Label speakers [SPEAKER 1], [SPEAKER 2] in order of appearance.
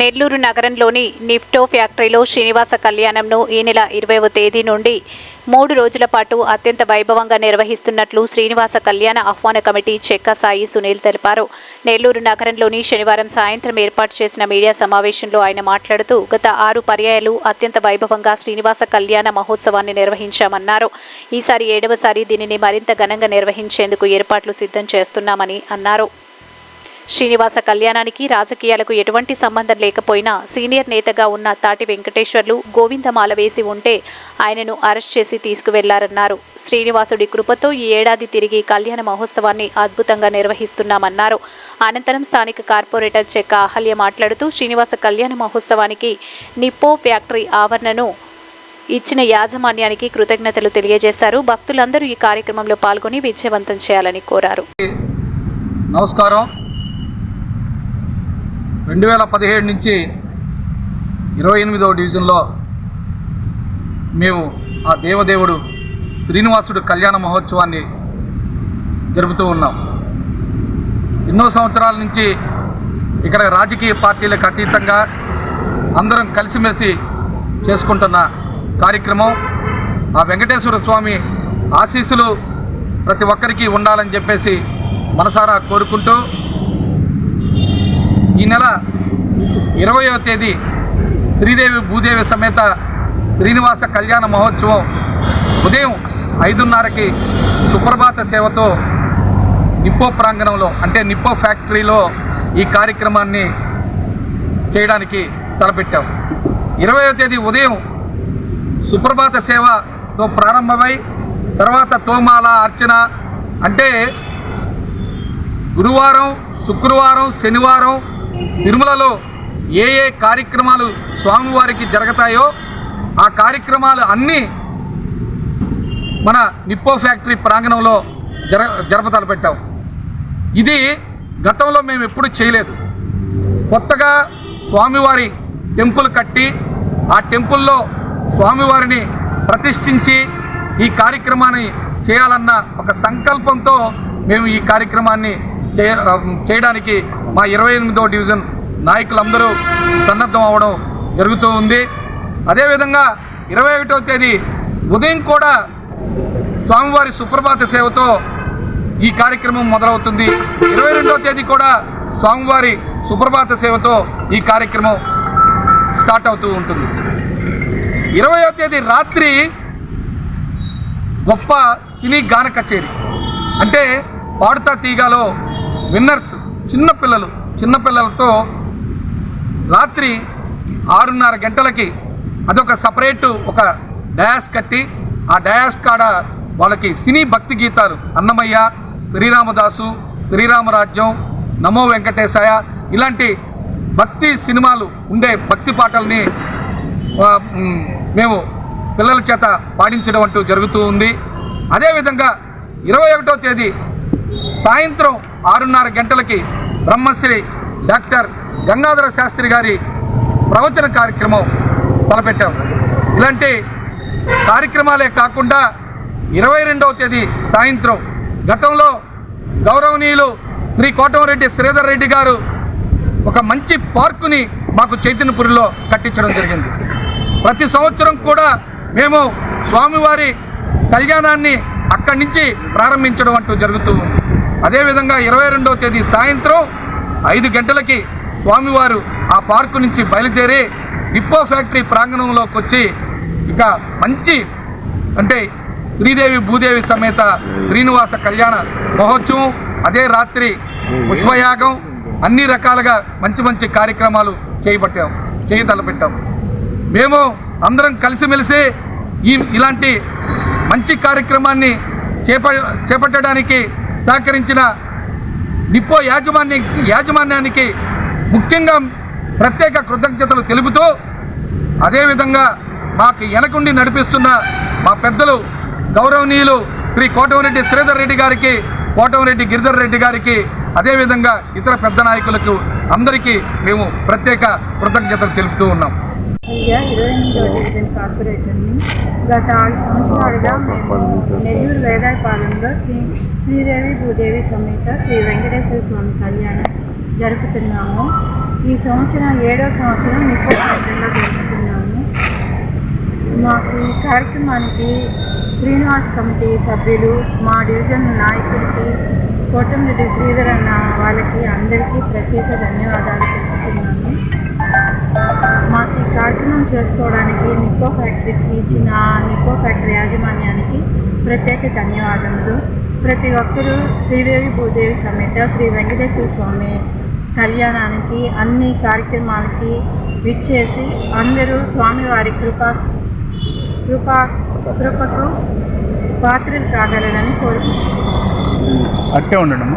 [SPEAKER 1] నెల్లూరు నగరంలోని నిఫ్టో ఫ్యాక్టరీలో శ్రీనివాస కళ్యాణంను ఈ నెల ఇరవైవ తేదీ నుండి మూడు రోజుల పాటు అత్యంత వైభవంగా నిర్వహిస్తున్నట్లు శ్రీనివాస కళ్యాణ ఆహ్వాన కమిటీ చెక్క సాయి సునీల్ తెలిపారు. నెల్లూరు నగరంలోని శనివారం సాయంత్రం ఏర్పాటు చేసిన మీడియా సమావేశంలో ఆయన మాట్లాడుతూ గత ఆరు పర్యాయాలు అత్యంత వైభవంగా శ్రీనివాస కళ్యాణ మహోత్సవాన్ని నిర్వహించామన్నారు. ఈసారి ఏడవసారి దీనిని మరింత ఘనంగా నిర్వహించేందుకు ఏర్పాట్లు సిద్ధం చేస్తున్నామని అన్నారు. శ్రీనివాస కళ్యాణానికి రాజకీయాలకు ఎటువంటి సంబంధం లేకపోయినా సీనియర్ నేతగా ఉన్న తాటి వెంకటేశ్వర్లు గోవిందమాల వేసి ఉంటే ఆయనను అరెస్ట్ చేసి తీసుకువెళ్ళారన్నారు. శ్రీనివాసుడి కృపతో ఈ ఏడాది తిరిగి కళ్యాణ మహోత్సవాన్ని అద్భుతంగా నిర్వహిస్తున్నామన్నారు. అనంతరం స్థానిక కార్పొరేటర్ చెక్క అహల్య మాట్లాడుతూ శ్రీనివాస కళ్యాణ మహోత్సవానికి నిప్పో ఫ్యాక్టరీ ఆవరణను ఇచ్చిన యాజమాన్యానికి కృతజ్ఞతలు తెలియజేశారు. భక్తులందరూ ఈ కార్యక్రమంలో పాల్గొని విజయవంతం చేయాలని కోరారు.
[SPEAKER 2] నమస్కారం. రెండు వేల పదిహేడు నుంచి ఇరవై ఎనిమిదవ డివిజన్లో మేము ఆ దేవదేవుడు శ్రీనివాసుడు కళ్యాణ మహోత్సవాన్ని జరుపుతూ ఉన్నాం. ఎన్నో సంవత్సరాల నుంచి ఇక్కడ రాజకీయ పార్టీలకు అతీతంగా అందరం కలిసిమెలిసి చేసుకుంటున్న కార్యక్రమం. ఆ వెంకటేశ్వర స్వామి ఆశీస్సులు ప్రతి ఒక్కరికి ఉండాలని చెప్పేసి మనసారా కోరుకుంటూ ఈ నెల ఇరవయో తేదీ శ్రీదేవి భూదేవి సమేత శ్రీనివాస కళ్యాణ మహోత్సవం ఉదయం ఐదున్నరకి సుప్రభాత సేవతో నిప్పో ప్రాంగణంలో అంటే నిప్పో ఫ్యాక్టరీలో ఈ కార్యక్రమాన్ని చేయడానికి తలపెట్టాం. ఇరవయో తేదీ ఉదయం సుప్రభాత సేవతో ప్రారంభమై తర్వాత తోమాల అర్చన అంటే గురువారం శుక్రవారం శనివారం తిరుమలలో ఏ ఏ కార్యక్రమాలు స్వామివారికి జరుగుతాయో ఆ కార్యక్రమాలు అన్నీ మన నిప్పో ఫ్యాక్టరీ ప్రాంగణంలో జర జరపతలు పెట్టాం. ఇది గతంలో మేము ఎప్పుడు చేయలేదు. కొత్తగా స్వామివారి టెంపుల్ కట్టి ఆ టెంపుల్లో స్వామివారిని ప్రతిష్ఠించి ఈ కార్యక్రమాన్ని చేయాలన్న ఒక సంకల్పంతో మేము ఈ కార్యక్రమాన్ని చేయడానికి మా ఇరవై ఎనిమిదో డివిజన్ నాయకులందరూ సన్నద్ధం అవ్వడం జరుగుతూ ఉంది. అదేవిధంగా ఇరవై ఒకటో తేదీ ఉదయం కూడా స్వామివారి సుప్రభాత సేవతో ఈ కార్యక్రమం మొదలవుతుంది. ఇరవై రెండవ తేదీ కూడా స్వామివారి సుప్రభాత సేవతో ఈ కార్యక్రమం స్టార్ట్ అవుతూ ఉంటుంది. ఇరవయో తేదీ రాత్రి గొప్ప సినీ గాన కచేరీ. అంటే పాడుతా తీగాలో విన్నర్స్ చిన్నపిల్లలు చిన్నపిల్లలతో రాత్రి ఆరున్నర గంటలకి అదొక సపరేటు ఒక డయాస్ కట్టి ఆ డయాస్ కాడ వాళ్ళకి సినీ భక్తి గీతాలు. అన్నమయ్య శ్రీరామదాసు శ్రీరామరాజ్యం నమో వెంకటేశాయ ఇలాంటి భక్తి సినిమాలు ఉండే భక్తి పాటల్ని మేము పిల్లల చేత పాడించడం అంటూ జరుగుతూ ఉంది. అదేవిధంగా ఇరవై ఒకటో తేదీ సాయంత్రం ఆరున్నర గంటలకి బ్రహ్మశ్రీ డాక్టర్ గంగాధర శాస్త్రి గారి ప్రవచన కార్యక్రమం తలపెట్టాం. ఇలాంటి కార్యక్రమాలే కాకుండా ఇరవై రెండవ తేదీ సాయంత్రం గతంలో గౌరవనీయులు శ్రీ కోటమరెడ్డి శ్రీధర్ రెడ్డి గారు ఒక మంచి పార్కుని మాకు చైతన్యపురిలో కట్టించడం జరిగింది. ప్రతి సంవత్సరం కూడా మేము స్వామివారి కళ్యాణాన్ని అక్కడి నుంచి ప్రారంభించడం అంటూ జరుగుతూ ఉంది. అదేవిధంగా ఇరవై రెండవ తేదీ సాయంత్రం ఐదు గంటలకి స్వామివారు ఆ పార్కు నుంచి బయలుదేరి డిప్పో ఫ్యాక్టరీ ప్రాంగణంలోకి వచ్చి ఇక మంచి అంటే శ్రీదేవి భూదేవి సమేత శ్రీనివాస కళ్యాణ మహోత్సవం అదే రాత్రి పుష్పయాగం అన్ని రకాలుగా మంచి మంచి కార్యక్రమాలు చేయబట్టాం చేయతలపెట్టాం మేము అందరం కలిసిమెలిసి ఈ ఇలాంటి మంచి కార్యక్రమాన్ని చేప చేపట్టడానికి సహకరించిన నిప్పో యాజమాన్య యాజమాన్యానికి ముఖ్యంగా ప్రత్యేక కృతజ్ఞతలు తెలుపుతూ అదేవిధంగా మాకు వెనకుండి నడిపిస్తున్న మా పెద్దలు గౌరవనీయులు శ్రీ కోటమిరెడ్డి శ్రీధర్ రెడ్డి గారికి కోటమిరెడ్డి గిరిధర్ రెడ్డి గారికి అదేవిధంగా ఇతర పెద్ద నాయకులకు అందరికీ మేము ప్రత్యేక కృతజ్ఞతలు తెలుపుతూ ఉన్నాం.
[SPEAKER 3] ఇండియా ఇరవై ఎనిమిదవ డివిజన్ కార్పొరేషన్ని గత ఆరు సంవత్సరాలుగా మేము నెల్లూరు వేదాయపాలెంలో శ్రీ శ్రీదేవి భూదేవి సమేత శ్రీ వెంకటేశ్వర స్వామి కళ్యాణం జరుపుతున్నాము. ఈ సంవత్సరం ఏడో సంవత్సరం నిప్పో ఫ్యాక్టరీలో జరుపుతున్నాము. మాకు ఈ కార్యక్రమానికి శ్రీనివాస్ కమిటీ సభ్యులు మా డివిజన్ నాయకుడికి కోటమిరెడ్డి శ్రీధర్ అన్న వాళ్ళకి అందరికీ ప్రత్యేక ధన్యవాదాలు. చేసుకోవడానికి నిప్పో ఫ్యాక్టరీకి ఇచ్చిన నిప్పో ఫ్యాక్టరీ యాజమాన్యానికి ప్రత్యేక ధన్యవాదములు. ప్రతి ఒక్కరూ శ్రీదేవి భూదేవి సమేత శ్రీ వెంకటేశ్వర స్వామి కళ్యాణానికి అన్ని కార్యక్రమాలకి విచ్చేసి అందరూ స్వామివారి కృప కృప కృపకు పాత్రలు కాగలరని కోరుకుంటున్నాను
[SPEAKER 2] అట్టే ఉండడము?